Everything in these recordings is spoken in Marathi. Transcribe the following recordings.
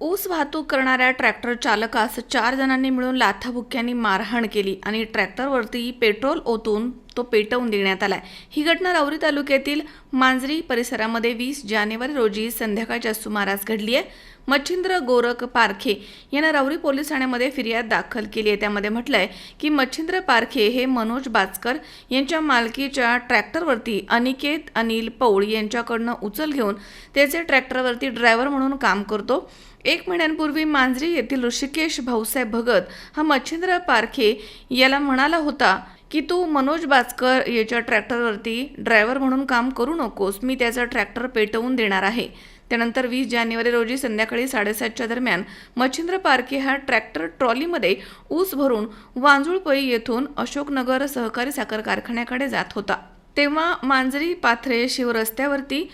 ऊस वाहतूक करणाऱ्या ट्रॅक्टर चालकास चार जणांनी मिळून लाथाबुक्क्यांनी मारहाण केली आणि ट्रॅक्टरवरती पेट्रोल ओतून तो पेटवून देण्यात आला ही घटना राऊरी तालुक्यातील मांजरी परिसरामध्ये वीस जानेवारी रोजी संध्याकाळच्या सुमारास घडली आहे. मच्छिंद्र गोरख पारखे यानं राऊरी पोलीस ठाण्यामध्ये फिर्याद दाखल केली आहे. त्यामध्ये म्हटलंय की मच्छिंद्र पारखे हे मनोज बाचकर यांच्या मालकीच्या ट्रॅक्टरवरती अनिकेत अनिल पौळ यांच्याकडनं उचल घेऊन त्याचे ट्रॅक्टरवरती ड्रायव्हर म्हणून काम करतो. एक महिन्यांपूर्वी मांजरी येथील ऋषिकेश भाऊसाहेब भगत हा मच्छिंद्र पारखे याला म्हणाला होता की तू मनोज बास्कर याच्या ट्रॅक्टरवरती ड्रायव्हर म्हणून काम करू नकोस. मी त्याचा ट्रॅक्टर पेटवून देणार आहे. त्यानंतर वीस जानेवारी रोजी संध्याकाळी साडेसातच्या दरम्यान मच्छिंद्र पारखे हा ट्रॅक्टर ट्रॉलीमध्ये ऊस भरून वांजुळपई येथून अशोकनगर सहकारी साखर कारखान्याकडे जात होता. तेव्हा मांजरी पाथरे शिव रस्त्यावरती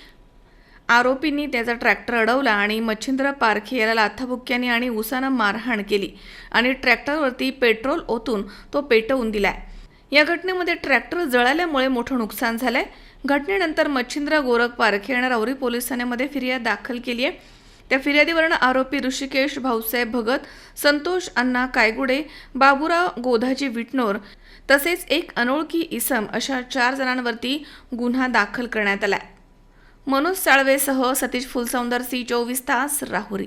आरोपींनी त्याचा ट्रॅक्टर अडवला आणि मच्छिंद्र पारखे याला लाथाबुक्क्याने आणि उसानं मारहाण केली आणि ट्रॅक्टरवरती पेट्रोल ओतून तो पेटवून दिलाय. या घटनेमध्ये ट्रॅक्टर जळाल्यामुळे मोठं नुकसान झालंय. घटनेनंतर मच्छिंद्र गोरख पारखे आणि राऊरी पोलीस ठाण्यामध्ये फिर्याद दाखल केली आहे. त्या फिर्यादीवरून आरोपी ऋषिकेश भाऊसाहेब भगत संतोष अण्णा कायगुडे बाबुराव गोधाजी विटनोर तसेच एक अनोळखी इसम अशा चार जणांवरती गुन्हा दाखल करण्यात आला मनोज साळवेसह सतीश फुलसौंदर सी चोवीस तास राहुरी.